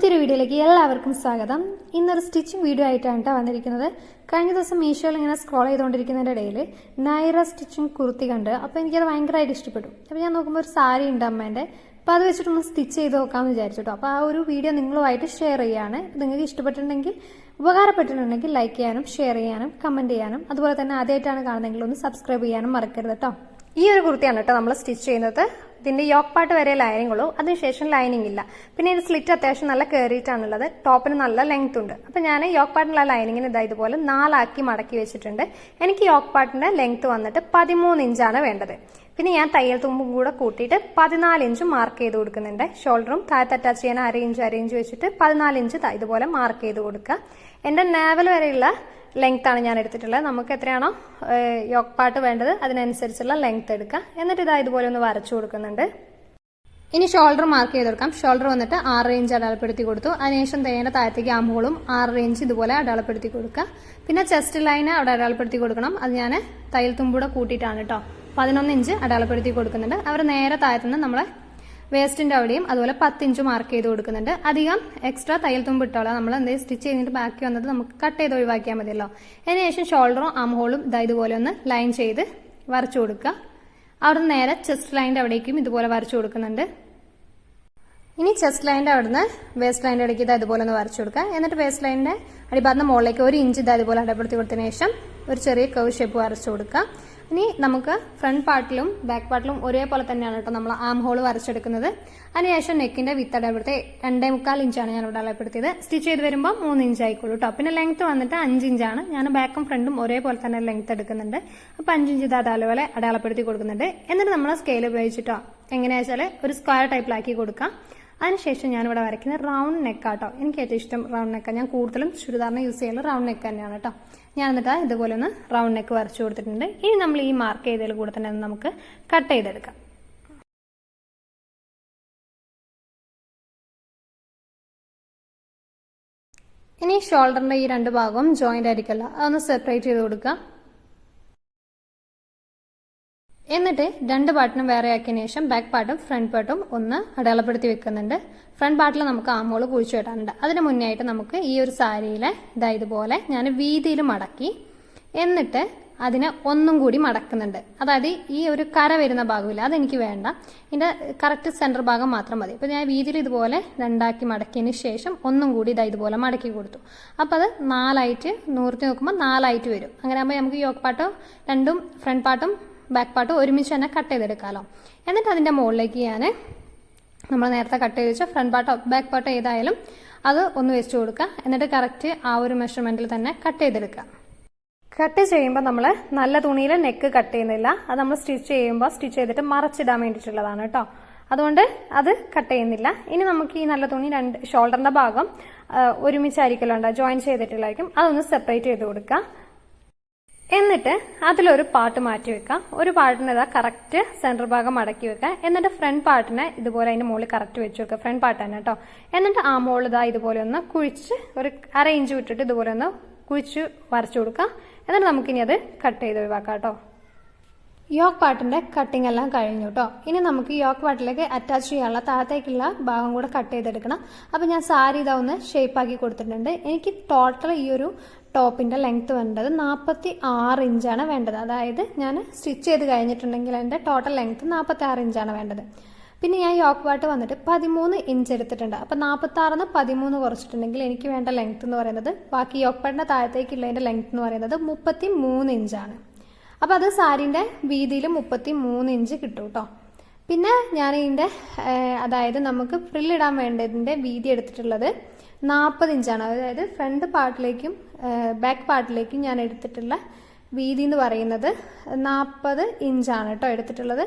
പുതിയൊരു വീഡിയോയിലേക്ക് എല്ലാവർക്കും സ്വാഗതം. ഇന്നൊരു സ്റ്റിച്ചിങ് വീഡിയോ ആയിട്ടാണ് കേട്ടോ വന്നിരിക്കുന്നത്. കഴിഞ്ഞ ദിവസം മീഷോയിൽ ഇങ്ങനെ സ്ക്രോൾ ചെയ്തുകൊണ്ടിരിക്കുന്നതിന്റെ ഇടയിൽ നൈറ സ്റ്റിച്ചിങ് കുർത്തി കണ്ട് അപ്പോൾ എനിക്കത് ഭയങ്കരമായിട്ട് ഇഷ്ടപ്പെട്ടു. അപ്പോൾ ഞാൻ നോക്കുമ്പോൾ ഒരു സാരി ഉണ്ട് അമ്മേന്റെ അപ്പോൾ അത് വെച്ചിട്ടൊന്ന് സ്റ്റിച്ച് ചെയ്ത് നോക്കാമെന്ന് വിചാരിച്ചു കേട്ടോ അപ്പോൾ ആ ഒരു വീഡിയോ നിങ്ങളുമായിട്ട് ഷെയർ ചെയ്യാണ്. നിങ്ങൾക്ക് ഇഷ്ടപ്പെട്ടിട്ടുണ്ടെങ്കിൽ ഉപകാരപ്പെട്ടിട്ടുണ്ടെങ്കിൽ ലൈക്ക് ചെയ്യാനും ഷെയർ ചെയ്യാനും കമന്റ് ചെയ്യാനും അതുപോലെ തന്നെ ആദ്യമായിട്ടാണ് കാണുന്നതെങ്കിൽ ഒന്ന് സബ്സ്ക്രൈബ് ചെയ്യാനും മറക്കരുത് കേട്ടോ ഈ ഒരു കുർത്തിയാണ് കേട്ടോ നമ്മൾ സ്റ്റിച്ച് ചെയ്യുന്നത്. ഇതിന്റെ യോക്ക് പാട്ട് വരെ ലൈനിങ് ഉള്ളൂ. അതിനുശേഷം ലൈനിങ് ഇല്ല. പിന്നെ ഇത് സ്ലിറ്റ് അത്യാവശ്യം നല്ല കയറിയിട്ടാണുള്ളത് ടോപ്പിന് നല്ല ലെങ്ത് ഉണ്ട്. അപ്പോൾ ഞാൻ യോക്ക് പാട്ടിനുള്ള ലൈനിങ്ങിന് ഇതാ ഇതുപോലെ നാലാക്കി മടക്കി വെച്ചിട്ടുണ്ട്. എനിക്ക് യോക്ക് പാട്ടിന്റെ ലെങ്ത് വന്നിട്ട് പതിമൂന്ന് ഇഞ്ചാണ് വേണ്ടത്. പിന്നെ ഞാൻ തയ്യൽ തുമ്പും കൂടെ കൂട്ടിയിട്ട് പതിനാല് ഇഞ്ച് മാർക്ക് ചെയ്ത് കൊടുക്കുന്നുണ്ട്. ഷോൾഡറും താഴത്ത് അറ്റാച്ച് ചെയ്യാൻ അര ഇഞ്ച് അര ഇഞ്ച് വെച്ചിട്ട് പതിനാല് ഇഞ്ച് ഇതുപോലെ മാർക്ക് ചെയ്ത് കൊടുക്കുക. എന്റെ നാവൽ വരെയുള്ള ലെങ്ത് ആണ് ഞാൻ എടുത്തിട്ടുള്ളത്. നമുക്ക് എത്രയാണോ യോക്ക് പാട്ട് വേണ്ടത് അതിനനുസരിച്ചുള്ള ലെങ്ത് എടുക്കാം. എന്നിട്ട് ഇതാ ഇതുപോലെ ഒന്ന് വരച്ചു കൊടുക്കുന്നുണ്ട്. ഇനി ഷോൾഡർ മാർക്ക് ചെയ്ത് കൊടുക്കാം. ഷോൾഡർ വന്നിട്ട് ആറ് ഇഞ്ച് അടയാളപ്പെടുത്തി കൊടുത്തു. അതിനുശേഷം തേന്റെ താഴത്തേക്ക് ആമ്പുകളും ആറ് ഇഞ്ച് ഇതുപോലെ അടയാളപ്പെടുത്തി കൊടുക്കുക പിന്നെ ചെസ്റ്റ് ലൈന് അവിടെ അടയാളപ്പെടുത്തി കൊടുക്കണം. അത് ഞാൻ തയ്യൽ തുമ്പൂടെ കൂട്ടിയിട്ടാണ് കേട്ടോ പതിനൊന്ന് ഇഞ്ച് അടയാളപ്പെടുത്തി കൊടുക്കുന്നുണ്ട്. അവർ നേരെ താഴത്തുനിന്ന് നമ്മളെ വേസ്റ്റിന്റെ അവിടെയും അതുപോലെ പത്തിഞ്ച് മാർക്ക് ചെയ്ത് കൊടുക്കുന്നുണ്ട്. അധികം എക്സ്ട്രാ തയ്യൽ തുമ്പ് ഇട്ടോളാം. നമ്മൾ എന്തെങ്കിലും സ്റ്റിച്ച് ചെയ്തിട്ട് ബാക്കി വന്നത് നമുക്ക് കട്ട് ചെയ്ത് ഒഴിവാക്കിയാൽ മതിയല്ലോ. അതിനുശേഷം ഷോൾഡറും ആം ഹോളും ഇതാ ഇതുപോലെ ഒന്ന് ലൈൻ ചെയ്ത് വരച്ചു കൊടുക്കുക. അവിടുന്ന് നേരെ ചെസ്റ്റ് ലൈനിന്റെ അവിടേക്കും ഇതുപോലെ വരച്ചു കൊടുക്കുന്നുണ്ട്. ഇനി ചെസ്റ്റ് ലൈനിന്റെ അവിടുന്ന് വേസ്റ്റ് ലൈനിന്റെ ഇടയ്ക്ക് ഇത് അതുപോലെ ഒന്ന് വരച്ചു കൊടുക്കുക. എന്നിട്ട് വേസ്റ്റ് ലൈനിന്റെ അടിഭാഗത്ത് മുകളിലേക്ക് ഒരു ഇഞ്ച് ഇത് അതുപോലെ അടപ്പെടുത്തി കൊടുത്തതിന് ശേഷം ഒരു ചെറിയ കവ് ഷേപ്പ് വരച്ചു കൊടുക്കുക. ഇനി നമുക്ക് ഫ്രണ്ട് പാർട്ടിലും ബാക്ക് പാർട്ടിലും ഒരേപോലെ തന്നെയാണ് കേട്ടോ നമ്മൾ ആം ഹോൾ വരച്ചെടുക്കുന്നത്. അതിനുശേഷം നെക്കിന്റെ വിത്ത് അടപ്പെടുത്തി രണ്ടേ മുക്കാൽ ഇഞ്ചാണ് ഞാൻ ഇവിടെ അളപ്പെടുത്തിയത് സ്റ്റിച്ച് ചെയ്ത് വരുമ്പോൾ മൂന്ന് ഇഞ്ച് ആയിക്കോളൂ കേട്ടോ പിന്നെ ലെങ്ത് വന്നിട്ട് അഞ്ച് ഇഞ്ചാണ് ഞാൻ ബാക്കും ഫ്രണ്ടും ഒരേപോലെ തന്നെ ലെങ്ത് എടുക്കുന്നുണ്ട്. അപ്പോൾ അഞ്ച് ഇഞ്ച് ഇത് അതേപോലെ അടയാളപ്പെടുത്തി കൊടുക്കുന്നുണ്ട്. എന്നിട്ട് നമ്മൾ സ്കെയിൽ ഉപയോഗിച്ചിട്ടോ? എങ്ങനെയാ വെച്ചാൽ ഒരു സ്ക്വയർ ടൈപ്പിലാക്കി കൊടുക്കാം. അതിനുശേഷം ഞാനിവിടെ വരയ്ക്കുന്നത് റൗണ്ട് നെക്ക് ആട്ടോ. എനിക്ക് ഏറ്റവും ഇഷ്ടം റൗണ്ട് നെക്കാണ് ഞാൻ കൂടുതലും ചുരിദാറിന് യൂസ് ചെയ്യുന്നത് റൗണ്ട് നെക്ക് തന്നെയാണ് കേട്ടോ ഞാൻ എന്നിട്ട് ഇതുപോലെ ഒന്ന് റൗണ്ട് നെക്ക് വരച്ചു കൊടുത്തിട്ടുണ്ട്. ഇനി നമ്മൾ ഈ മാർക്ക് ചെയ്തതിൽ കൂടെ തന്നെ നമുക്ക് കട്ട് ചെയ്തെടുക്കാം. ഇനി ഷോൾഡറിന്റെ ഈ രണ്ട് ഭാഗവും ജോയിന്റ് ആയിരിക്കല്ല അതൊന്ന് സെപ്പറേറ്റ് ചെയ്ത് കൊടുക്കുക. എന്നിട്ട് രണ്ട് പാർട്ടിനും വേറെ ആക്കിയതിനു ശേഷം ബാക്ക് പാർട്ടും ഫ്രണ്ട് പാർട്ടും ഒന്ന് അടയാളപ്പെടുത്തി വെക്കുന്നുണ്ട്. ഫ്രണ്ട് പാർട്ടിൽ നമുക്ക് ആമോൾ കുഴിച്ചു വെട്ടാനുണ്ട് അതിന് മുന്നേ ആയിട്ട് നമുക്ക് ഈ ഒരു സാരിയിലെ ഇതാ ഇതുപോലെ ഞാൻ വീതിയിൽ മടക്കി എന്നിട്ട് അതിനെ ഒന്നും കൂടി മടക്കുന്നുണ്ട്. അതായത് ഈ ഒരു കര വരുന്ന ഭാഗമില്ല അതെനിക്ക് വേണ്ട. ഇതിന്റെ കറക്റ്റ് സെന്റർ ഭാഗം മാത്രം മതി. ഇപ്പൊ ഞാൻ വീതിയിൽ ഇതുപോലെ രണ്ടാക്കി മടക്കിയതിന് ശേഷം ഒന്നും കൂടി ഇതാ ഇതുപോലെ മടക്കി കൊടുത്തു. അപ്പോൾ അത് നാലായിട്ട് നൂർത്തി നോക്കുമ്പോൾ നാലായിട്ട് വരും. അങ്ങനെ ആകുമ്പോൾ നമുക്ക് യോക്ക് പാട്ടും രണ്ടും ഫ്രണ്ട് പാർട്ടും ബാക്ക് പാർട്ട് ഒരുമിച്ച് തന്നെ കട്ട് ചെയ്തെടുക്കാമല്ലോ എന്നിട്ട് അതിന്റെ മുകളിലേക്ക് ഞാൻ നമ്മൾ നേരത്തെ കട്ട് ചെയ്ത് ഫ്രണ്ട് പാർട്ടോ ബാക്ക് പാർട്ടോ ഏതായാലും അത് ഒന്ന് വെച്ച് കൊടുക്കുക. എന്നിട്ട് കറക്റ്റ് ആ ഒരു മെഷർമെന്റിൽ തന്നെ കട്ട് ചെയ്തെടുക്കുക. കട്ട് ചെയ്യുമ്പോൾ നമ്മൾ നല്ല തുണിയിൽ നെക്ക് കട്ട് ചെയ്യുന്നില്ല. അത് നമ്മൾ സ്റ്റിച്ച് ചെയ്യുമ്പോൾ സ്റ്റിച്ച് ചെയ്തിട്ട് മറച്ചിടാൻ വേണ്ടിയിട്ടുള്ളതാണ് കേട്ടോ അതുകൊണ്ട് അത് കട്ട് ചെയ്യുന്നില്ല. ഇനി നമുക്ക് ഈ നല്ല തുണി രണ്ട് ഷോൾഡറിന്റെ ഭാഗം ഒരുമിച്ചായിരിക്കലോ ഉണ്ടാവും ജോയിൻ ചെയ്തിട്ടില്ലായിരിക്കും അതൊന്ന് സെപ്പറേറ്റ് ചെയ്ത് കൊടുക്കുക. എന്നിട്ട് അതിലൊരു പാർട്ട് മാറ്റി വെക്കാം. ഒരു പാർട്ടിന് ഇതാ കറക്റ്റ് സെന്റർ ഭാഗം മടക്കി വെക്കാം. എന്നിട്ട് ഫ്രണ്ട് പാർട്ടിനെ ഇതുപോലെ അതിന്റെ മുകളിൽ കറക്റ്റ് വെച്ച് വെക്കുക ഫ്രണ്ട് പാർട്ട് തന്നെ കേട്ടോ എന്നിട്ട് ആ മുകളിൽ ഇതാ ഇതുപോലെ ഒന്ന് കുഴിച്ച് ഒരു അര ഇഞ്ച് വിട്ടിട്ട് ഇതുപോലെ ഒന്ന് കുഴിച്ച് വരച്ചു കൊടുക്കാം. എന്നിട്ട് നമുക്കിനി അത് കട്ട് ചെയ്ത് ഒഴിവാക്കാം കേട്ടോ യോക്ക് പാട്ടിന്റെ കട്ടിംഗ് എല്ലാം കഴിഞ്ഞു കേട്ടോ ഇനി നമുക്ക് യോക്ക് പാട്ടിലേക്ക് അറ്റാച്ച് ചെയ്യാനുള്ള താഴത്തേക്കുള്ള ഭാഗം കൂടെ കട്ട് ചെയ്തെടുക്കണം. അപ്പം ഞാൻ സാരി ഇതാ ഒന്ന് ഷേപ്പ് ആക്കി കൊടുത്തിട്ടുണ്ട്. എനിക്ക് ടോട്ടൽ ഈ ഒരു ടോപ്പിന്റെ ലെങ്ത്ത് വേണ്ടത് നാൽപ്പത്തി ആറ് ഇഞ്ചാണ് വേണ്ടത്. അതായത് ഞാൻ സ്റ്റിച്ച് ചെയ്ത് കഴിഞ്ഞിട്ടുണ്ടെങ്കിൽ എന്റെ ടോട്ടൽ ലെങ്ത്ത് നാൽപ്പത്തി ആറ് ഇഞ്ചാണ് വേണ്ടത്. പിന്നെ ഞാൻ യോക്ക് വാട്ട് വന്നിട്ട് പതിമൂന്ന് ഇഞ്ച് എടുത്തിട്ടുണ്ട്. അപ്പം നാൽപ്പത്തി ആറിന് പതിമൂന്ന് കുറച്ചിട്ടുണ്ടെങ്കിൽ എനിക്ക് വേണ്ട ലെങ്ത്ത് എന്ന് പറയുന്നത് ബാക്കി യോക്ക് പാട്ടിന്റെ താഴത്തേക്കുള്ളതിന്റെ ലെങ്ത് എന്ന് പറയുന്നത് മുപ്പത്തി മൂന്ന് ഇഞ്ചാണ്. അപ്പോൾ അത് സാരീന്റെ വീതിയിൽ മുപ്പത്തി മൂന്ന് ഇഞ്ച് കിട്ടും കേട്ടോ പിന്നെ ഞാൻ ഇതിന്റെ അതായത് നമുക്ക് ഫ്രില്ലിടാൻ വേണ്ടതിന്റെ വീതി എടുത്തിട്ടുള്ളത് നാൽപ്പത് ഇഞ്ചാണ്. അതായത് ഫ്രണ്ട് പാർട്ടിലേക്കും ബാക്ക് പാർട്ടിലേക്കും ഞാൻ എടുത്തിട്ടുള്ള വീതി എന്ന് പറയുന്നത് നാൽപ്പത് ഇഞ്ചാണ് കേട്ടോ എടുത്തിട്ടുള്ളത്.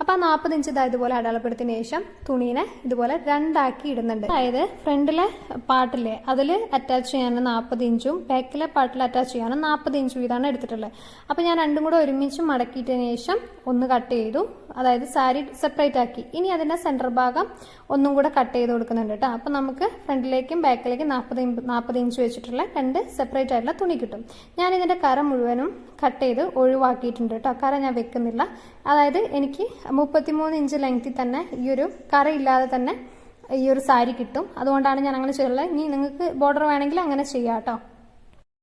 അപ്പോൾ ആ നാൽപ്പത് ഇഞ്ച് ഇതാ ഇതുപോലെ അടയാളപ്പെടുത്തിയ ശേഷം തുണീനെ ഇതുപോലെ രണ്ടാക്കി ഇടുന്നുണ്ട്. അതായത് ഫ്രണ്ടിലെ പാർട്ടിലെ അതിൽ അറ്റാച്ച് ചെയ്യാനും നാൽപ്പത് ഇഞ്ചും ബാക്കിലെ പാട്ടിൽ അറ്റാച്ച് ചെയ്യാനും നാൽപ്പത് ഇഞ്ചും ഇതാണ് എടുത്തിട്ടുള്ളത്. അപ്പോൾ ഞാൻ രണ്ടും കൂടെ ഒരുമിച്ച് മടക്കിയിട്ടതിന് ശേഷം ഒന്ന് കട്ട് ചെയ്തു. അതായത് സാരി സെപ്പറേറ്റ് ആക്കി. ഇനി അതിന്റെ സെന്റർ ഭാഗം ഒന്നും കൂടെ കട്ട് ചെയ്ത് കൊടുക്കുന്നുണ്ട് കേട്ടോ. അപ്പോൾ നമുക്ക് ഫ്രണ്ടിലേക്കും ബാക്കിലേക്കും നാൽപ്പത് നാൽപ്പത് ഇഞ്ച് വെച്ചിട്ടുള്ള രണ്ട് സെപ്പറേറ്റ് ആയിട്ടുള്ള തുണി കിട്ടും. ഞാൻ ഇതിന്റെ കറ മുഴുവനും കട്ട് ചെയ്ത് ഒഴിവാക്കിയിട്ടുണ്ട് കേട്ടോ കറ ഞാൻ വെക്കുന്നില്ല. അതായത് എനിക്ക് മുപ്പത്തിമൂന്ന് ഇഞ്ച് ലെങ്ത്തിൽ തന്നെ ഈ ഒരു കറ ഇല്ലാതെ തന്നെ ഈ ഒരു സാരി കിട്ടും. അതുകൊണ്ടാണ് ഞാൻ അങ്ങനെ ചെയ്യുള്ളത് ഇനി നിങ്ങൾക്ക് ബോർഡർ വേണമെങ്കിൽ അങ്ങനെ ചെയ്യാം കേട്ടോ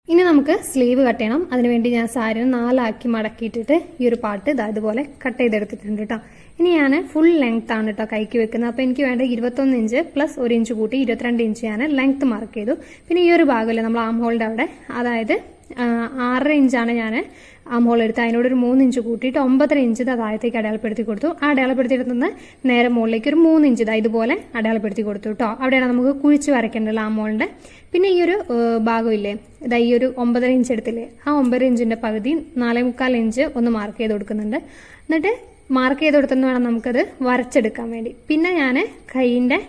ഇനി നമുക്ക് സ്ലീവ് കട്ട് ചെയ്യണം. അതിനുവേണ്ടി ഞാൻ സാരി നാലാക്കി മടക്കിയിട്ടിട്ട് ഈ ഒരു പാട്ട് ഇതാ ഇതുപോലെ കട്ട് ചെയ്തെടുത്തിട്ടുണ്ട് കേട്ടോ ഇനി ഞാൻ ഫുൾ ലെങ്ത് ആണ് കേട്ടോ കൈക്ക് വെക്കുന്നത്. അപ്പോൾ എനിക്ക് വേണ്ട ഇരുപത്തൊന്ന് ഇഞ്ച് പ്ലസ് ഒരു ഇഞ്ച് കൂട്ടി ഇരുപത്തിരണ്ട് ഇഞ്ച് ഞാൻ ലെങ്ത് മാർക്ക് ചെയ്തു. പിന്നെ ഈ ഒരു ഭാഗമല്ലേ നമ്മൾ ആം ഹോളിന്റെ അവിടെ. അതായത് ആറര ഇഞ്ചാണ് ഞാൻ ആ എടുത്ത് അതിനോട് ഒരു മൂന്ന് ഇഞ്ച് കൂട്ടിയിട്ട് ഒമ്പതര ഇഞ്ച് അതായത്തേക്ക് അടയാളപ്പെടുത്തി കൊടുത്തു. ആ അടയാളപ്പെടുത്തിയെടുത്തുനിന്ന് നേരെ മുകളിലേക്ക് ഒരു മൂന്ന് ഇഞ്ച് ദാ ഇതുപോലെ അടയാളപ്പെടുത്തി കൊടുത്തു കേട്ടോ അവിടെയാണ് നമുക്ക് കുഴിച്ച് വരയ്ക്കേണ്ടത് ആ ഹോളിന്റെ പിന്നെ ഈ ഒരു ഭാഗമില്ലേ? ഇതാ ഈ ഒരു ഒമ്പതര ഇഞ്ച് എടുത്തില്ലേ? ആ ഒമ്പതര ഇഞ്ചിന്റെ പകുതി നാലേ മുക്കാൽ ഇഞ്ച് ഒന്ന് മാർക്ക് ചെയ്ത് കൊടുക്കുന്നുണ്ട്. എന്നിട്ട് മാർക്ക് ചെയ്ത് കൊടുത്തെന്ന് വേണം നമുക്കത് വരച്ചെടുക്കാൻ വേണ്ടി. പിന്നെ ഞാൻ കൈയിന്റെ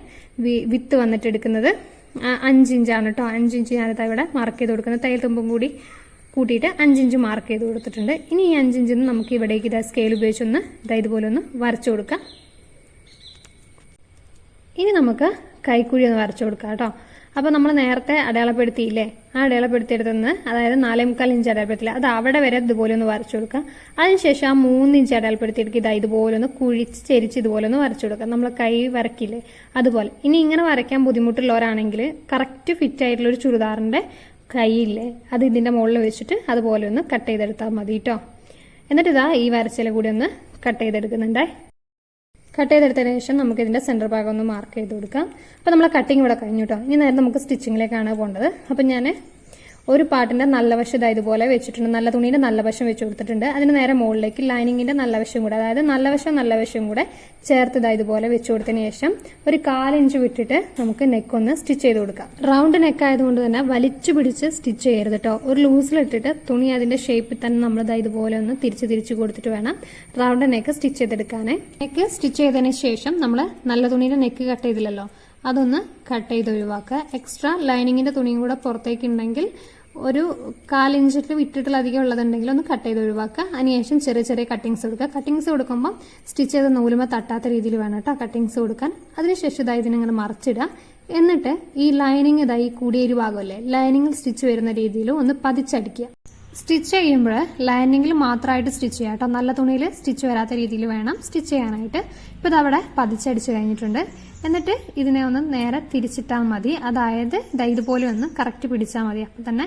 വിത്ത് വന്നിട്ട് എടുക്കുന്നത് ആ, അഞ്ച് ഇഞ്ചാണ് കേട്ടോ അഞ്ചിഞ്ച് ഞാനിതാ ഇവിടെ മാർക്ക് ചെയ്ത് കൊടുക്കുന്നത്. തയ്യൽ തുമ്പും കൂടി കൂട്ടിയിട്ട് അഞ്ചിഞ്ച് മാർക്ക് ചെയ്ത് കൊടുത്തിട്ടുണ്ട്. ഇനി ഈ അഞ്ചിഞ്ചിൽ നമുക്ക് ഇവിടേക്ക് ഇതാ സ്കെയിൽ ഉപയോഗിച്ചൊന്ന് ഇതാ ഇതുപോലെ ഒന്ന് വരച്ചു കൊടുക്കാം. ഇനി നമുക്ക് കൈക്കുഴി ഒന്ന് വരച്ചു കൊടുക്കാം കേട്ടോ അപ്പോൾ നമ്മൾ നേരത്തെ അടയാളപ്പെടുത്തിയില്ലേ? ആ അടയാളപ്പെടുത്തിയെടുത്തുനിന്ന് അതായത് നാലേ മുക്കാൽ ഇഞ്ച് അടയാളപ്പെടുത്തില്ല അത് അവിടെ വരെ ഇതുപോലെ ഒന്ന് വരച്ചു കൊടുക്കുക. അതിനുശേഷം ആ മൂന്ന് ഇഞ്ച് അടയാളപ്പെടുത്തിയെടുക്കുക. ഇതാ ഇതുപോലെ ഒന്ന് കുഴിച്ച് ചെരിച്ച് ഇതുപോലെ ഒന്ന് വരച്ചു കൊടുക്കുക. നമ്മൾ കൈ വരക്കില്ലേ? അതുപോലെ. ഇനി ഇങ്ങനെ വരയ്ക്കാൻ ബുദ്ധിമുട്ടുള്ളവരാണെങ്കിൽ കറക്റ്റ് ഫിറ്റ് ആയിട്ടുള്ള ഒരു ചുരിദാറിന്റെ കൈയില്ലേ? അത് ഇതിന്റെ മുകളിൽ വെച്ചിട്ട് അതുപോലെ ഒന്ന് കട്ട് ചെയ്തെടുത്താൽ മതി കേട്ടോ എന്നിട്ട് ഇതാ ഈ വരച്ചില കൂടി ഒന്ന് കട്ട് ചെയ്തെടുക്കുന്നുണ്ടേ. കട്ട് ചെയ്തെടുത്തതിന് ശേഷം നമുക്ക് ഇതിന്റെ സെന്റർ ഭാഗം ഒന്ന് മാർക്ക് ചെയ്ത് കൊടുക്കാം. അപ്പോൾ നമ്മളെ കട്ടിങ് ഇവിടെ കഴിഞ്ഞു കേട്ടോ ഇനി നേരെ നമുക്ക് സ്റ്റിച്ചിങ്ങിലേക്കാണ് പോകേണ്ടത്. അപ്പം ഞാൻ ഒരു പാട്ടിന്റെ നല്ല വശം ഇതാ ഇതുപോലെ വെച്ചിട്ടുണ്ട്. നല്ല തുണീന്റെ നല്ല വശം വെച്ച് കൊടുത്തിട്ടുണ്ട്. അതിന് നേരെ മുകളിലേക്ക് ലൈനിങ്ങിന്റെ നല്ല വശം കൂടെ അതായത് നല്ല വശം നല്ല വശം കൂടെ ചേർത്ത് ഇതാ ഇതുപോലെ വെച്ച് കൊടുത്തതിന് ശേഷം ഒരു കാലിഞ്ച് വിട്ടിട്ട് നമുക്ക് നെക്ക് ഒന്ന് സ്റ്റിച്ച് ചെയ്ത് കൊടുക്കാം. റൗണ്ട് നെക്ക് ആയതുകൊണ്ട് തന്നെ വലിച്ചു പിടിച്ച് സ്റ്റിച്ച് ചെയ്യരുത് കേട്ടോ ഒരു ലൂസിലിട്ടിട്ട് തുണി അതിന്റെ ഷേപ്പിൽ തന്നെ നമ്മൾ ഇതാ ഇതുപോലെ ഒന്ന് തിരിച്ച് തിരിച്ച് കൊടുത്തിട്ട് വേണം റൗണ്ട് നെക്ക് സ്റ്റിച്ച് ചെയ്തെടുക്കാനേ. നെക്ക് സ്റ്റിച്ച് ചെയ്തതിന് ശേഷം നമ്മൾ നല്ല തുണിയുടെ നെക്ക് കട്ട് ചെയ്തില്ലല്ലോ. അതൊന്ന് കട്ട് ചെയ്ത് ഒഴിവാക്കുക. എക്സ്ട്രാ ലൈനിങ്ങിന്റെ തുണിയും കൂടെ പുറത്തേക്ക് ഉണ്ടെങ്കിൽ ഒരു കാലിഞ്ചിൽ വിട്ടിട്ടിലധികം ഉള്ളതുണ്ടെങ്കിൽ ഒന്ന് കട്ട് ചെയ്ത് ഒഴിവാക്കുക. അതിനുശേഷം ചെറിയ ചെറിയ കട്ടിങ്സ് കൊടുക്കുക കട്ടിങ്സ് കൊടുക്കുമ്പോൾ സ്റ്റിച്ച് ചെയ്ത നൂലുമ തട്ടാത്ത രീതിയിൽ വേണം കേട്ടോ കട്ടിങ്സ് കൊടുക്കാൻ. അതിനുശേഷം ഇതാ ഇതിനിങ്ങനെ മറിച്ചിടുക. എന്നിട്ട് ഈ ലൈനിങ് ഇതായി കൂടിയ ഒരു ഭാഗമല്ലേ ലൈനിങ്ങിൽ സ്റ്റിച്ച് വരുന്ന രീതിയിൽ ഒന്ന് പതിച്ചടിക്കുക. സ്റ്റിച്ച് ചെയ്യുമ്പോൾ ലൈനിങ്ങിൽ മാത്രമായിട്ട് സ്റ്റിച്ച് ചെയ്യാം കേട്ടോ. നല്ല തുണിയിൽ സ്റ്റിച്ച് വരാത്ത രീതിയിൽ വേണം സ്റ്റിച്ച് ചെയ്യാനായിട്ട്. ഇപ്പോൾ ഇതവിടെ പതിച്ചടിച്ച് കഴിഞ്ഞിട്ടുണ്ട്. എന്നിട്ട് ഇതിനെ ഒന്ന് നേരെ തിരിച്ചിട്ടാൽ മതി. അതായത് ദാ ഇതുപോലെ ഒന്ന് കറക്റ്റ് പിടിച്ചാൽ മതി. അപ്പം തന്നെ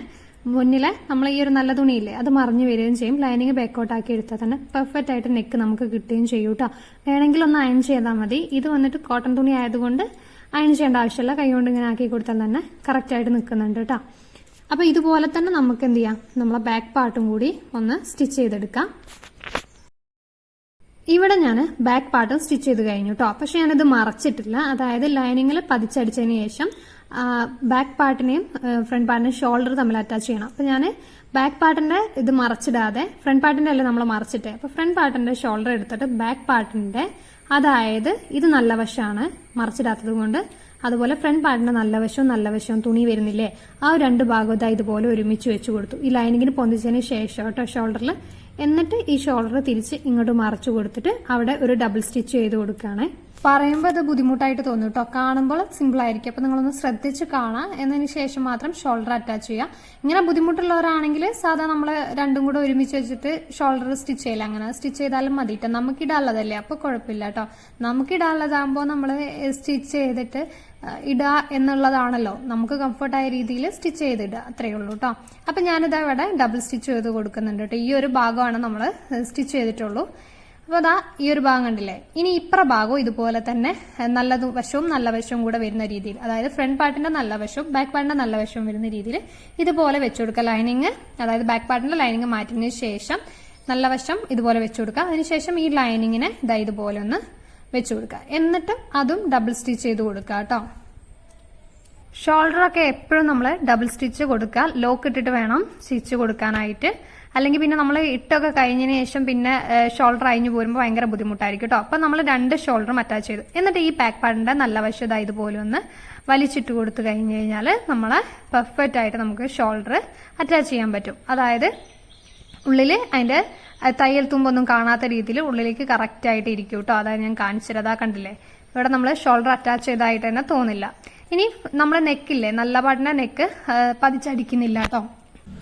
മുന്നിലെ നമ്മൾ ഈ ഒരു നല്ല തുണിയില്ലേ അത് മറിഞ്ഞു വരികയും ചെയ്യും. ലൈനിങ് ബാക്കോട്ടാക്കി എടുത്താൽ തന്നെ പെർഫെക്റ്റ് ആയിട്ട് നെക്ക് നമുക്ക് കിട്ടുകയും ചെയ്യും കേട്ടോ വേണമെങ്കിൽ ഒന്ന് അയൺ ചെയ്താൽ മതി. ഇത് വന്നിട്ട് കോട്ടൺ തുണി ആയതുകൊണ്ട് അയൺ ചെയ്യേണ്ട ആവശ്യമില്ല. കൈകൊണ്ട് ഇങ്ങനെ ആക്കി കൊടുത്താൽ തന്നെ കറക്റ്റ് ആയിട്ട് നിൽക്കുന്നുണ്ട് കേട്ടോ അപ്പൊ ഇതുപോലെ തന്നെ നമുക്ക് എന്ത് ചെയ്യാം? നമ്മളെ ബാക്ക് പാർട്ടും കൂടി ഒന്ന് സ്റ്റിച്ച് ചെയ്തെടുക്കാം. ഇവിടെ ഞാൻ ബാക്ക് പാർട്ടും സ്റ്റിച്ച് ചെയ്ത് കഴിഞ്ഞു കേട്ടോ പക്ഷെ ഞാനിത് മറച്ചിട്ടില്ല. അതായത് ലൈനിങ്ങിൽ പതിച്ചടിച്ചതിന് ശേഷം ബാക്ക് പാർട്ടിനെയും ഫ്രണ്ട് പാർട്ടിനെയും ഷോൾഡർ തമ്മിൽ അറ്റാച്ച് ചെയ്യണം. അപ്പൊ ഞാൻ ബാക്ക് പാർട്ടിന്റെ ഇത് മറച്ചിടാതെ ഫ്രണ്ട് പാർട്ടിന്റെ അല്ലേ നമ്മൾ മറച്ചിട്ടെ. അപ്പൊ ഫ്രണ്ട് പാർട്ടിന്റെ ഷോൾഡർ എടുത്തിട്ട് ബാക്ക് പാർട്ടിന്റെ അതായത് ഇത് നല്ല വശമാണ് മറച്ചിടാത്തത് കൊണ്ട് അതുപോലെ ഫ്രണ്ട് പാർട്ടിന്റെ നല്ല വശവും നല്ല വശവും തുണി വരുന്നില്ലേ? ആ രണ്ട് ഭാഗവും ഇതാ ഇതുപോലെ ഒരുമിച്ച് വെച്ച് കൊടുത്തു. ഈ ലൈനിങ്ങിന് പൊന്തിച്ചതിന് ശേഷം കേട്ടോ ഷോൾഡറിൽ എന്നിട്ട് ഈ ഷോൾഡർ തിരിച്ച് ഇങ്ങോട്ട് മറച്ചു കൊടുത്തിട്ട് അവിടെ ഒരു ഡബിൾ സ്റ്റിച്ച് ചെയ്ത് കൊടുക്കുകയാണ്. പറയുമ്പോൾ അത് ബുദ്ധിമുട്ടായിട്ട് തോന്നും കേട്ടോ കാണുമ്പോൾ സിമ്പിൾ ആയിരിക്കും. അപ്പൊ നിങ്ങളൊന്ന് ശ്രദ്ധിച്ച് കാണാം. എന്നതിന് ശേഷം മാത്രം ഷോൾഡർ അറ്റാച്ച് ചെയ്യുക ഇങ്ങനെ ബുദ്ധിമുട്ടുള്ളവരാണെങ്കിൽ സാധാ നമ്മൾ രണ്ടും കൂടെ ഒരുമിച്ച് വെച്ചിട്ട് ഷോൾഡർ സ്റ്റിച്ച് ചെയ്യില്ല അങ്ങനെ സ്റ്റിച്ച് ചെയ്താലും മതി കേട്ടോ നമുക്കിടാനുള്ളതല്ലേ? അപ്പൊ കുഴപ്പമില്ല കേട്ടോ നമുക്കിടാനുള്ളതാകുമ്പോൾ നമ്മൾ സ്റ്റിച്ച് ചെയ്തിട്ട് ഇടുക എന്നുള്ളതാണല്ലോ. നമുക്ക് കംഫർട്ടായ രീതിയിൽ സ്റ്റിച്ച് ചെയ്തിടുക അത്രയേ ഉള്ളൂ കേട്ടോ അപ്പൊ ഞാനിതാ ഇവിടെ ഡബിൾ സ്റ്റിച്ച് ചെയ്ത് കൊടുക്കുന്നുണ്ട് കേട്ടോ ഈ ഒരു ഭാഗമാണ് നമ്മൾ സ്റ്റിച്ച് ചെയ്തിട്ടുള്ളൂ. അപ്പോൾ അതാ ഈ ഒരു ഭാഗം കണ്ടില്ലേ? ഇനി ഇപ്പുറ ഭാഗവും ഇതുപോലെ തന്നെ നല്ല വശവും നല്ല വശവും കൂടെ വരുന്ന രീതിയിൽ അതായത് ഫ്രണ്ട് പാർട്ടിന്റെ നല്ല വശവും ബാക്ക് പാർട്ടിന്റെ നല്ല വശവും വരുന്ന രീതിയിൽ ഇതുപോലെ വെച്ചു കൊടുക്കുക. ലൈനിങ് അതായത് ബാക്ക് പാർട്ടിന്റെ ലൈനിങ് മാറ്റിയതിന് ശേഷം നല്ല വശം ഇതുപോലെ വെച്ചു കൊടുക്കുക. അതിനുശേഷം ഈ ലൈനിങ്ങിനെ ഇതാ ഇതുപോലെ ഒന്ന് വെച്ചു കൊടുക്കുക. എന്നിട്ട് അതും ഡബിൾ സ്റ്റിച്ച് ചെയ്ത് കൊടുക്കുക കേട്ടോ. ഷോൾഡർ ഒക്കെ എപ്പോഴും നമ്മൾ ഡബിൾ സ്റ്റിച്ച് കൊടുക്കുക. ലോക്ക് ഇട്ടിട്ട് വേണം സ്റ്റിച്ച് കൊടുക്കാനായിട്ട്. അല്ലെങ്കിൽ പിന്നെ നമ്മൾ ഇട്ടൊക്കെ കഴിഞ്ഞതിന് ശേഷം പിന്നെ ഷോൾഡർ അഴിഞ്ഞു പോരുമ്പോൾ ഭയങ്കര ബുദ്ധിമുട്ടായിരിക്കും കേട്ടോ അപ്പൊ നമ്മൾ രണ്ട് ഷോൾഡറും അറ്റാച്ച് ചെയ്തു എന്നിട്ട് ഈ പാക്ക് പാഡിന്റെ നല്ല വശം ഇതാ ഇതുപോലെ ഒന്ന് വലിച്ചിട്ട് കൊടുത്തു കഴിഞ്ഞ് കഴിഞ്ഞാൽ നമ്മൾ പെർഫെക്റ്റ് ആയിട്ട് നമുക്ക് ഷോൾഡർ അറ്റാച്ച് ചെയ്യാൻ പറ്റും. അതായത് ഉള്ളിൽ അതിന്റെ തയ്യൽ തുമ്പൊന്നും കാണാത്ത രീതിയിൽ ഉള്ളിലേക്ക് കറക്റ്റ് ആയിട്ട് ഇരിക്കും കേട്ടോ അതായത് ഞാൻ കാണിച്ചത്. കണ്ടില്ലേ? ഇവിടെ നമ്മൾ ഷോൾഡർ അറ്റാച്ച് ചെയ്തായിട്ട് തന്നെ തോന്നില്ല. ഇനി നമ്മുടെ നെക്കില്ലേ നല്ല പാടിന്റെ നെക്ക് പതിച്ചടിക്കുന്നില്ല കേട്ടോ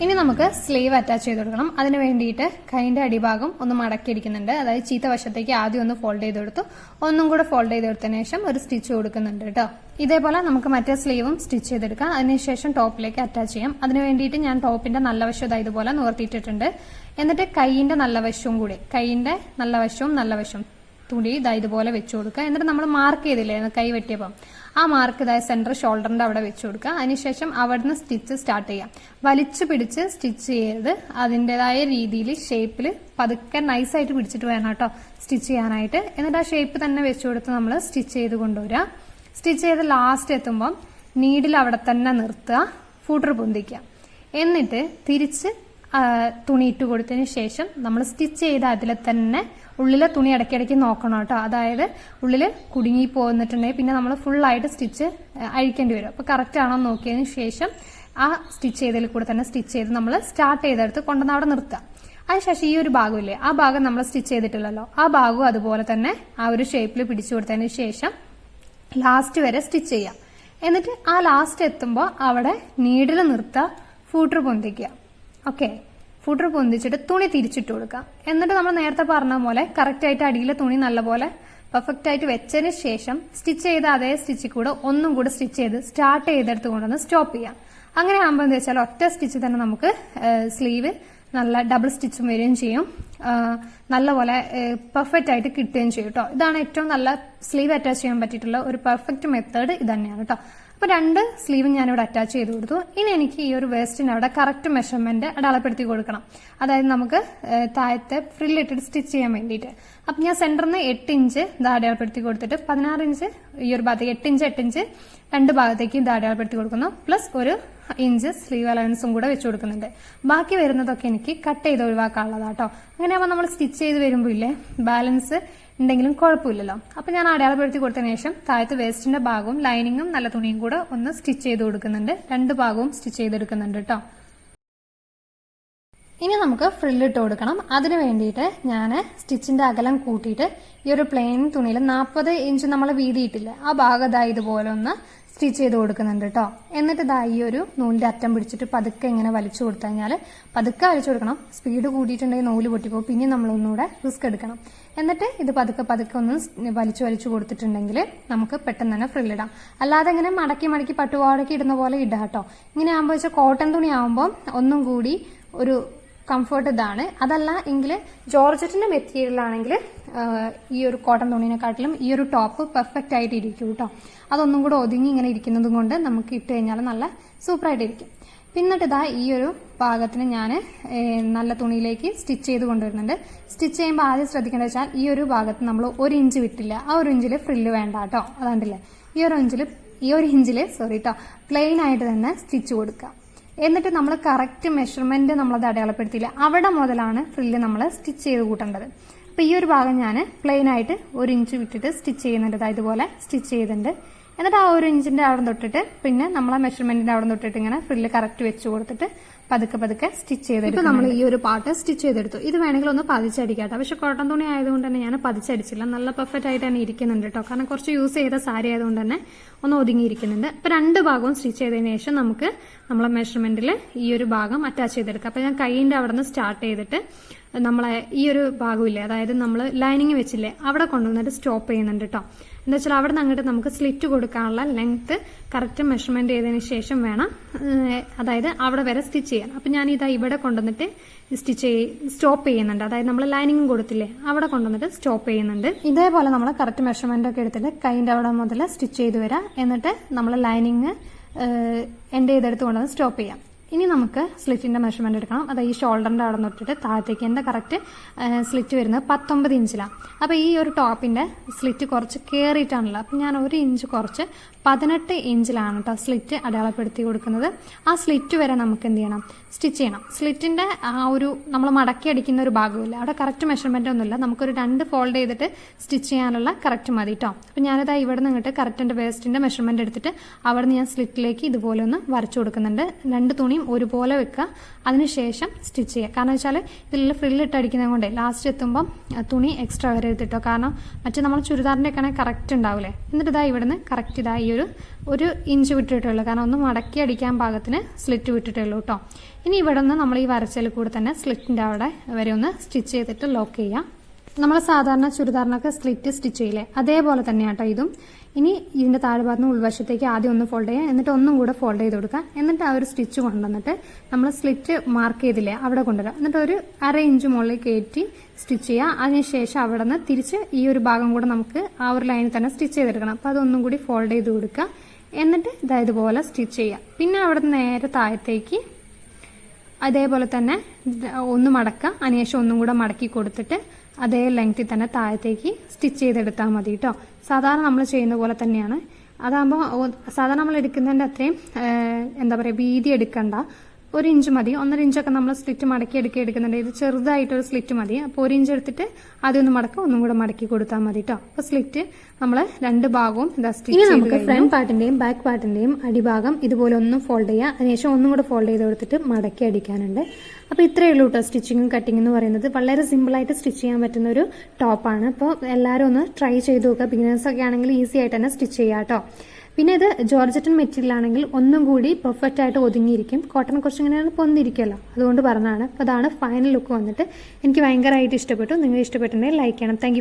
ഇനി നമുക്ക് സ്ലീവ് അറ്റാച്ച് ചെയ്ത് കൊടുക്കണം. അതിന് വേണ്ടിയിട്ട് കൈന്റെ അടിഭാഗം ഒന്ന് മടക്കിയിരിക്കുന്നുണ്ട്. അതായത് ചീത്ത വശത്തേക്ക് ആദ്യം ഒന്ന് ഫോൾഡ് ചെയ്ത് കൊടുത്തു. ഒന്നും കൂടെ ഫോൾഡ് ചെയ്ത് കൊടുത്തതിന് ശേഷം ഒരു സ്റ്റിച്ച് കൊടുക്കുന്നുണ്ട് കേട്ടോ. ഇതേപോലെ നമുക്ക് മറ്റേ സ്ലീവും സ്റ്റിച്ച് ചെയ്തെടുക്കാം. അതിനുശേഷം ടോപ്പിലേക്ക് അറ്റാച്ച് ചെയ്യാം. അതിന് വേണ്ടിയിട്ട് ഞാൻ ടോപ്പിന്റെ നല്ല വശം ഇതാ ഇതുപോലെ നിവർത്തിയിട്ടിട്ടുണ്ട്. എന്നിട്ട് കൈയിന്റെ നല്ല വശവും കൂടി കൈയിന്റെ നല്ല വശവും നല്ല വശവും തുണി ഇതാ ഇതുപോലെ വെച്ച് കൊടുക്കുക. എന്നിട്ട് നമ്മൾ മാർക്ക് ചെയ്തില്ലേ? കൈ വെട്ടിയപ്പം. ആ മാർക്ക് ഇതായ സെന്റർ ഷോൾഡറിന്റെ അവിടെ വെച്ച് കൊടുക്കുക. അതിനുശേഷം അവിടുന്ന് സ്റ്റിച്ച് സ്റ്റാർട്ട് ചെയ്യാം വലിച്ചു പിടിച്ച് സ്റ്റിച്ച് ചെയ്യരുത്. അതിന്റെതായ രീതിയിൽ ഷേപ്പിൽ പതുക്കെ നൈസായിട്ട് പിടിച്ചിട്ട് വേണം കേട്ടോ സ്റ്റിച്ച് ചെയ്യാനായിട്ട്. എന്നിട്ട് ആ ഷേപ്പ് തന്നെ വെച്ച് കൊടുത്ത് നമ്മൾ സ്റ്റിച്ച് ചെയ്ത് കൊണ്ടുവരിക. സ്റ്റിച്ച് ചെയ്ത് ലാസ്റ്റ് എത്തുമ്പം നീഡിൽ അവിടെ തന്നെ നിർത്തുക. ഫൂട്ടർ പൊന്തിക്കുക. എന്നിട്ട് തിരിച്ച് തുണി ഇട്ട് കൊടുത്തതിന് ശേഷം നമ്മൾ സ്റ്റിച്ച് ചെയ്ത അതിൽ തന്നെ ഉള്ളിലെ തുണി ഇടയ്ക്കിടയ്ക്ക് നോക്കണം കേട്ടോ. അതായത് ഉള്ളിൽ കുടുങ്ങി പോന്നിട്ടുണ്ടെങ്കിൽ പിന്നെ നമ്മൾ ഫുള്ളായിട്ട് സ്റ്റിച്ച് അഴിക്കേണ്ടി വരും. അപ്പോൾ കറക്റ്റ് ആണോ നോക്കിയതിന് ശേഷം ആ സ്റ്റിച്ച് ചെയ്തതിൽ കൂടെ തന്നെ സ്റ്റിച്ച് ചെയ്ത് നമ്മൾ സ്റ്റാർട്ട് ചെയ്തെടുത്ത് കൊണ്ടുവന്ന് അവിടെ നിർത്തുക അതിനുശേഷം ഈ ഒരു ഭാഗമില്ലേ ആ ഭാഗം നമ്മൾ സ്റ്റിച്ച് ചെയ്തിട്ടില്ലല്ലോ. ആ ഭാഗവും അതുപോലെ തന്നെ ആ ഒരു ഷേപ്പിൽ പിടിച്ചു കൊടുത്തതിന് ശേഷം ലാസ്റ്റ് വരെ സ്റ്റിച്ച് ചെയ്യാം. എന്നിട്ട് ആ ലാസ്റ്റ് എത്തുമ്പോൾ അവിടെ നീഡിൽ നിർത്തുക ഫൂട്ടർ പൊന്തിക്കുക. ഓക്കെ. ഫൂട്ടർ പൊന്തിച്ചിട്ട് തുണി തിരിച്ചിട്ട് കൊടുക്കുക എന്നിട്ട് നമ്മൾ നേരത്തെ പറഞ്ഞ പോലെ കറക്റ്റ് ആയിട്ട് അടിയിലെ തുണി നല്ലപോലെ പെർഫെക്റ്റ് ആയിട്ട് വെച്ചതിന് ശേഷം സ്റ്റിച്ച് ചെയ്ത അതേ സ്റ്റിച്ചിൽ കൂടെ ഒന്നും കൂടെ സ്റ്റിച്ച് ചെയ്ത് സ്റ്റാർട്ട് ചെയ്തെടുത്ത് കൊണ്ടുവന്ന് സ്റ്റോപ്പ് ചെയ്യാം. അങ്ങനെ ആകുമ്പോൾ എന്താ വെച്ചാൽ ഒറ്റ സ്റ്റിച്ച് തന്നെ നമുക്ക് സ്ലീവ് നല്ല ഡബിൾ സ്റ്റിച്ചും വരികയും ചെയ്യും. നല്ല നല്ലപോലെ പെർഫെക്റ്റ് ആയിട്ട് കിട്ടുകയും ചെയ്യും കേട്ടോ ഇതാണ് ഏറ്റവും നല്ല സ്ലീവ് അറ്റാച്ച് ചെയ്യാൻ പറ്റിയിട്ടുള്ള ഒരു പെർഫെക്റ്റ് മെത്തേഡ് ഇത് തന്നെയാണ് കേട്ടോ അപ്പോൾ രണ്ട് സ്ലീവും ഞാനിവിടെ അറ്റാച്ച് ചെയ്ത് കൊടുത്തു. ഇനി എനിക്ക് ഈ ഒരു വേസ്റ്റിന് അവിടെ കറക്റ്റ് മെഷർമെന്റ് അടയാളപ്പെടുത്തി കൊടുക്കണം. അതായത് നമുക്ക് താഴത്തെ ഫ്രില്ലിട്ടിട്ട് സ്റ്റിച്ച് ചെയ്യാൻ വേണ്ടിയിട്ട്. അപ്പം ഞാൻ സെന്ററിൽ നിന്ന് എട്ട് ഇഞ്ച് ഇത് അടയാളപ്പെടുത്തി കൊടുത്തിട്ട് പതിനാറ് ഇഞ്ച് ഈ ഒരു ഭാഗത്തേക്ക് എട്ട് ഇഞ്ച് എട്ട് ഇഞ്ച് രണ്ട് ഭാഗത്തേക്ക് ഇത് അടയാളപ്പെടുത്തി കൊടുക്കുന്നു. പ്ലസ് ഒരു ഇഞ്ച് സ്ലീവ് അലവൻസും കൂടെ വെച്ച് കൊടുക്കുന്നുണ്ട്. ബാക്കി വരുന്നതൊക്കെ എനിക്ക് കട്ട് ചെയ്ത് ഒഴിവാക്കാനുള്ളതാട്ടോ. അങ്ങനെയാകുമ്പോൾ നമ്മൾ സ്റ്റിച്ച് ചെയ്ത് വരുമ്പോൾ ഇല്ലേ ബാലൻസ് ഉണ്ടെങ്കിലും കുഴപ്പമില്ലല്ലോ. അപ്പൊ ഞാൻ അടയാളപ്പെടുത്തി കൊടുത്തതിന് ശേഷം താഴത്ത് വേസ്റ്റിന്റെ ഭാഗവും ലൈനിങ്ങും നല്ല തുണിയും കൂടെ ഒന്ന് സ്റ്റിച്ച് ചെയ്ത് കൊടുക്കുന്നുണ്ട്. രണ്ട് ഭാഗവും സ്റ്റിച്ച് ചെയ്തെടുക്കുന്നുണ്ട് കേട്ടോ ഇനി നമുക്ക് ഫ്രില്ലിട്ട് കൊടുക്കണം. അതിന് വേണ്ടിയിട്ട് ഞാൻ സ്റ്റിച്ചിന്റെ അകലം കൂട്ടിയിട്ട് ഈ ഒരു പ്ലെയിൻ തുണിയിൽ നാൽപ്പത് ഇഞ്ച് നമ്മൾ വീതിയിട്ടില്ല. ആ ഭാഗം ഇതാ ഇതുപോലെ ഒന്ന് സ്റ്റിച്ച് ചെയ്ത് കൊടുക്കുന്നുണ്ട് കേട്ടോ എന്നിട്ട് ഇതാ ഈ ഒരു നൂലിന്റെ അറ്റം പിടിച്ചിട്ട് പതുക്കെ ഇങ്ങനെ വലിച്ചു കൊടുത്തു കഴിഞ്ഞാൽ പതുക്കെ വലിച്ചു കൊടുക്കണം. സ്പീഡ് കൂടിയിട്ടുണ്ടെങ്കിൽ നൂൽ പൊട്ടിപ്പോ പിന്നെ നമ്മൾ ഒന്നുകൂടെ റിസ്ക് എടുക്കണം. എന്നിട്ട് ഇത് പതുക്കെ പതുക്കെ ഒന്ന് വലിച്ചു വലിച്ചു കൊടുത്തിട്ടുണ്ടെങ്കിൽ നമുക്ക് പെട്ടെന്ന് തന്നെ ഫ്രില്ലിടാം അല്ലാതെ ഇങ്ങനെ മടക്കി മടക്കി പട്ടുപാടൊക്കെ ഇടുന്ന പോലെ ഇടാം കേട്ടോ. ഇങ്ങനെ ആകുമ്പോൾ വെച്ചാൽ കോട്ടൺ തുണി ആകുമ്പോൾ ഒന്നും കൂടി ഒരു കംഫർട്ട് ഇതാണ്. അതല്ല എങ്കിൽ ജോർജറ്റിന്റെ മെറ്റീരിയൽ ആണെങ്കിൽ ഈ ഒരു കോട്ടൺ തുണിനെക്കാട്ടിലും ഈ ഒരു ടോപ്പ് പെർഫെക്റ്റ് ആയിട്ട് ഇരിക്കും കേട്ടോ. അതൊന്നും കൂടെ ഒതുങ്ങി ഇങ്ങനെ ഇരിക്കുന്നതും കൊണ്ട് നമുക്ക് ഇട്ട് കഴിഞ്ഞാൽ നല്ല സൂപ്പറായിട്ട് ഇരിക്കും. പിന്നിട്ട് ഈ ഒരു പാകത്തിന് ഞാൻ നല്ല തുണിയിലേക്ക് സ്റ്റിച്ച് ചെയ്ത് കൊണ്ടുവരുന്നുണ്ട്. സ്റ്റിച്ച് ചെയ്യുമ്പോൾ ആദ്യം ശ്രദ്ധിക്കേണ്ടത് വെച്ചാൽ ഈ ഒരു ഭാഗത്ത് നമ്മൾ ഒരു ഇഞ്ച് വിട്ടില്ല. ആ ഒരു ഇഞ്ചിൽ ഫ്രില്ല് വേണ്ട കേട്ടോ അതുകൊണ്ടില്ലേ ഈ ഒരു ഇഞ്ചിൽ ഈ ഒരു ഇഞ്ചിൽ സോറി കേട്ടോ പ്ലെയിൻ ആയിട്ട് തന്നെ സ്റ്റിച്ച് കൊടുക്കുക. എന്നിട്ട് നമ്മൾ കറക്റ്റ് മെഷർമെന്റ് നമ്മളത് അടയാളപ്പെടുത്തിയില്ല. അവിടെ മുതലാണ് ഫ്രില്ല് നമ്മൾ സ്റ്റിച്ച് ചെയ്ത് കൂട്ടേണ്ടത്. അപ്പോൾ ഈ ഒരു ഭാഗം ഞാൻ പ്ലെയിൻ ആയിട്ട് ഒരു ഇഞ്ച് വിട്ടിട്ട് സ്റ്റിച്ച് ചെയ്യുന്നുണ്ട്. ഇതുപോലെ സ്റ്റിച്ച് ചെയ്തിട്ടുണ്ട്. എന്നിട്ട് ആ ഒരു ഇഞ്ചിന്റെ അവിടെ തൊട്ടിട്ട് പിന്നെ നമ്മളെ മെഷർമെന്റിന്റെ അവിടെ തൊട്ടിട്ട് ഇങ്ങനെ ഫ്രില്ല് കറക്റ്റ് വെച്ച് കൊടുത്തിട്ട് പതുക്കെ പതുക്കെ സ്റ്റിച്ച് ചെയ്തെടുക്കും നമ്മൾ ഈ ഒരു പാർട്ട് സ്റ്റിച്ച് ചെയ്തെടുത്തു. ഇത് വേണമെങ്കിൽ ഒന്ന് പതിച്ചടിക്കാട്ടോ. പക്ഷെ കോട്ടൺ തുണി ആയതുകൊണ്ട് തന്നെ ഞാൻ പതിച്ചടിച്ചില്ല. നല്ല പെർഫെക്റ്റ് ആയിട്ട് തന്നെ ഇരിക്കുന്നുണ്ട് കേട്ടോ കാരണം കുറച്ച് യൂസ് ചെയ്ത സാരി ആയതുകൊണ്ട് തന്നെ ഒന്ന് ഒതുങ്ങിയിരിക്കുന്നുണ്ട്. അപ്പൊ രണ്ട് ഭാഗവും സ്റ്റിച്ച് ചെയ്തതിന് ശേഷം നമുക്ക് നമ്മളെ മെഷർമെന്റിൽ ഈ ഒരു ഭാഗം അറ്റാച്ച് ചെയ്തെടുക്കാം. അപ്പൊ ഞാൻ കൈയിന്റെ അവിടെ നിന്ന് സ്റ്റാർട്ട് ചെയ്തിട്ട് നമ്മളെ ഈ ഒരു ഭാഗമില്ലേ അതായത് നമ്മൾ ലൈനിങ് വെച്ചില്ലേ അവിടെ കൊണ്ടുവന്നിട്ട് സ്റ്റോപ്പ് ചെയ്യുന്നുണ്ട് കേട്ടോ എന്താ വെച്ചാൽ അവിടെ നിന്ന് അങ്ങോട്ട് നമുക്ക് സ്ലിറ്റ് കൊടുക്കാനുള്ള ലെങ്ത് കറക്റ്റ് മെഷർമെന്റ് ചെയ്തതിന് ശേഷം വേണം അതായത് അവിടെ വരെ സ്റ്റിച്ച് ചെയ്യാൻ. അപ്പൊ ഞാൻ ഇതാ ഇവിടെ കൊണ്ടുവന്നിട്ട് സ്റ്റിച്ച് സ്റ്റോപ്പ് ചെയ്യുന്നുണ്ട്. അതായത് നമ്മൾ ലൈനിങ് കൊടുത്തില്ലേ അവിടെ കൊണ്ടുവന്നിട്ട് സ്റ്റോപ്പ് ചെയ്യുന്നുണ്ട്. ഇതേപോലെ നമ്മൾ കറക്റ്റ് മെഷർമെന്റ് ഒക്കെ എടുത്തിട്ട് കൈന്റെ അവിടെ മുതൽ സ്റ്റിച്ച് ചെയ്ത് വരാം. എന്നിട്ട് നമ്മൾ ലൈനിങ് എൻഡ് ചെയ്തെടുത്ത് കൊണ്ടുവന്ന് സ്റ്റോപ്പ് ചെയ്യാം. ഇനി നമുക്ക് സ്ലിറ്റിന്റെ മെഷർമെന്റ് എടുക്കണം. അത് ഈ ഷോൾഡറിന്റെ അവിടെ തൊട്ടിട്ട് താഴത്തേക്ക് എന്റെ കറക്റ്റ് സ്ലിറ്റ് വരുന്നത് പത്തൊമ്പത് ഇഞ്ചിലാണ് അപ്പോൾ ഈ ഒരു ടോപ്പിന്റെ സ്ലിറ്റ് കുറച്ച് കയറിയിട്ടാണല്ലോ അപ്പം ഞാൻ ഒരു ഇഞ്ച് കുറച്ച് പതിനെട്ട് ഇഞ്ചിലാണ് കേട്ടോ സ്ലിറ്റ് അടയാളപ്പെടുത്തി കൊടുക്കുന്നത്. ആ സ്ലിറ്റ് വരെ നമുക്ക് എന്ത് ചെയ്യണം? സ്റ്റിച്ച് ചെയ്യണം. സ്ലിറ്റിന്റെ ആ ഒരു നമ്മൾ മടക്കി അടിക്കുന്ന ഒരു ഭാഗമില്ല. അവിടെ കറക്റ്റ് മെഷർമെന്റ് ഒന്നുമില്ല. നമുക്കൊരു രണ്ട് ഫോൾഡ് ചെയ്തിട്ട് സ്റ്റിച്ച് ചെയ്യാനുള്ള കറക്റ്റ് മതി കേട്ടോ അപ്പം ഞാനിതാ ഇവിടെ നിന്ന് കറക്റ്റ് എന്റെ വേസ്റ്റിന്റെ മെഷർമെന്റ് എടുത്തിട്ട് അവിടെ നിന്ന് ഞാൻ സ്ലിറ്റിലേക്ക് ഇതുപോലെ ഒന്ന് വരച്ചു കൊടുക്കുന്നുണ്ട്. രണ്ട് തുണിയും ഒരുപോലെ വെക്കുക. അതിനുശേഷം സ്റ്റിച്ച് ചെയ്യുക. കാരണം വെച്ചാൽ ഇതിലുള്ള ഫ്രില്ലിട്ട് അടിക്കുന്നത് കൊണ്ട് ലാസ്റ്റ് എത്തുമ്പം തുണി എക്സ്ട്രാ വരരുത് കേട്ടോ കാരണം മറ്റേ നമ്മൾ ചുരിദാറിന്റെ ഒക്കെ ആണെങ്കിൽ കറക്റ്റ് ഉണ്ടാവില്ലേ എന്നിട്ട് ഇതാ ഇവിടുന്ന് കറക്റ്റ് ഇതാ ഈ ഒരു ഒരു ഇഞ്ച് വിട്ടിട്ടുള്ളൂ കാരണം ഒന്ന് മടക്കി അടിക്കാൻ പാകത്തിന് സ്ലിറ്റ് വിട്ടിട്ടുള്ളൂ കേട്ടോ ഇനി ഇവിടെ നിന്ന് നമ്മൾ ഈ വരച്ചതിൽ കൂടെ തന്നെ സ്ലിറ്റിന്റെ അവിടെ വരെ ഒന്ന് സ്റ്റിച്ച് ചെയ്തിട്ട് ലോക്ക് ചെയ്യാം. നമ്മൾ സാധാരണ ചുരിദാറിനൊക്കെ സ്ലിറ്റ് സ്റ്റിച്ച് ചെയ്യില്ലേ? അതേപോലെ തന്നെയാട്ടോ ഇതും. ഇനി ഇതിന്റെ താഴ്ഭാഗത്ത് ഉൾവശത്തേക്ക് ആദ്യം ഒന്ന് ഫോൾഡ് ചെയ്യാം എന്നിട്ട് ഒന്നും കൂടെ ഫോൾഡ് ചെയ്ത് കൊടുക്കാം എന്നിട്ട് ആ ഒരു സ്റ്റിച്ച് കൊണ്ടുവന്നിട്ട് നമ്മൾ സ്ലിറ്റ് മാർക്ക് ചെയ്തില്ലേ അവിടെ കൊണ്ടുവരാം എന്നിട്ട് ഒരു അര ഇഞ്ച് മുകളിൽ കയറ്റി സ്റ്റിച്ച് ചെയ്യുക. അതിനുശേഷം അവിടെ നിന്ന് തിരിച്ച് ഈ ഒരു ഭാഗം കൂടെ നമുക്ക് ആ ഒരു ലൈനിൽ തന്നെ സ്റ്റിച്ച് ചെയ്തെടുക്കണം. അപ്പോൾ അതൊന്നും കൂടി ഫോൾഡ് ചെയ്ത് കൊടുക്കുക. എന്നിട്ട് ഇതാ ഇതുപോലെ സ്റ്റിച്ച് ചെയ്യുക. പിന്നെ അവിടെ നിന്ന് നേരെ താഴത്തേക്ക് അതേപോലെ തന്നെ ഒന്ന് മടക്കുക. അതിനുശേഷം ഒന്നും കൂടെ മടക്കി കൊടുത്തിട്ട് അതേ ലെങ്ത്തിൽ തന്നെ താഴത്തേക്ക് സ്റ്റിച്ച് ചെയ്തെടുത്താൽ മതി കേട്ടോ സാധാരണ നമ്മൾ ചെയ്യുന്ന പോലെ തന്നെയാണ്. അതാകുമ്പോൾ സാധാരണ നമ്മൾ എടുക്കുന്നതിന്റെ അത്രയും എന്താ പറയുക വീതി എടുക്കണ്ട. ഒരു ഇഞ്ച് മതി. ഒന്നര ഇഞ്ചൊക്കെ നമ്മൾ സ്ലിറ്റ് മടക്കി എടുക്കി എടുക്കുന്നുണ്ട്. ഇത് ചെറുതായിട്ടൊരു സ്ലിറ്റ് മതി. അപ്പോൾ ഒരു ഇഞ്ച് എടുത്തിട്ട് ആദ്യം ഒന്ന് മടക്കുക ഒന്നും കൂടെ മടക്കി കൊടുത്താൽ മതി കേട്ടോ അപ്പോൾ സ്ലിറ്റ് നമ്മൾ രണ്ട് ഭാഗവും സ്റ്റിച്ച് നമുക്ക് ഫ്രണ്ട് പാർട്ടിന്റെയും ബാക്ക് പാർട്ടിന്റെയും അടിഭാഗം ഇതുപോലെ ഒന്ന് ഫോൾഡ് ചെയ്യുക അതിനുശേഷം ഒന്നും കൂടെ ഫോൾഡ് ചെയ്ത് കൊടുത്തിട്ട് മടക്കി അടിക്കാനുണ്ട്. അപ്പോൾ ഇത്രയേ ഉള്ളൂ കേട്ടോ സ്റ്റിച്ചിങ്ങും കട്ടിങ്ങും എന്ന് പറയുന്നത്. വളരെ സിമ്പിൾ ആയിട്ട് സ്റ്റിച്ച് ചെയ്യാൻ പറ്റുന്ന ഒരു ടോപ്പാണ് അപ്പോൾ എല്ലാവരും ഒന്ന് ട്രൈ ചെയ്ത് നോക്കുക. ബിഗിനേഴ്സ് ഒക്കെ ആണെങ്കിൽ ഈസി ആയിട്ട് തന്നെ സ്റ്റിച്ച് ചെയ്യാം കേട്ടോ പിന്നെ ഇത് ജോർജറ്റൻ മെറ്റീരിയൽ ആണെങ്കിൽ ഒന്നും കൂടി പെർഫെക്റ്റ് ആയിട്ട് ഒതുങ്ങിയിരിക്കും. കോട്ടൺ കുറച്ച് ഇങ്ങനെയാണ് പൊന്നിരിക്കുമല്ലോ അതുകൊണ്ട് പറഞ്ഞതാണ്. അപ്പോൾ അതാണ് ഫൈനൽ ലുക്ക് വന്നിട്ട് എനിക്ക് ഭയങ്കരമായിട്ട് ഇഷ്ടപ്പെട്ടു. നിങ്ങൾ ഇഷ്ടപ്പെട്ടിട്ടുണ്ടെങ്കിൽ ലൈക്ക് ചെയ്യണം. താങ്ക്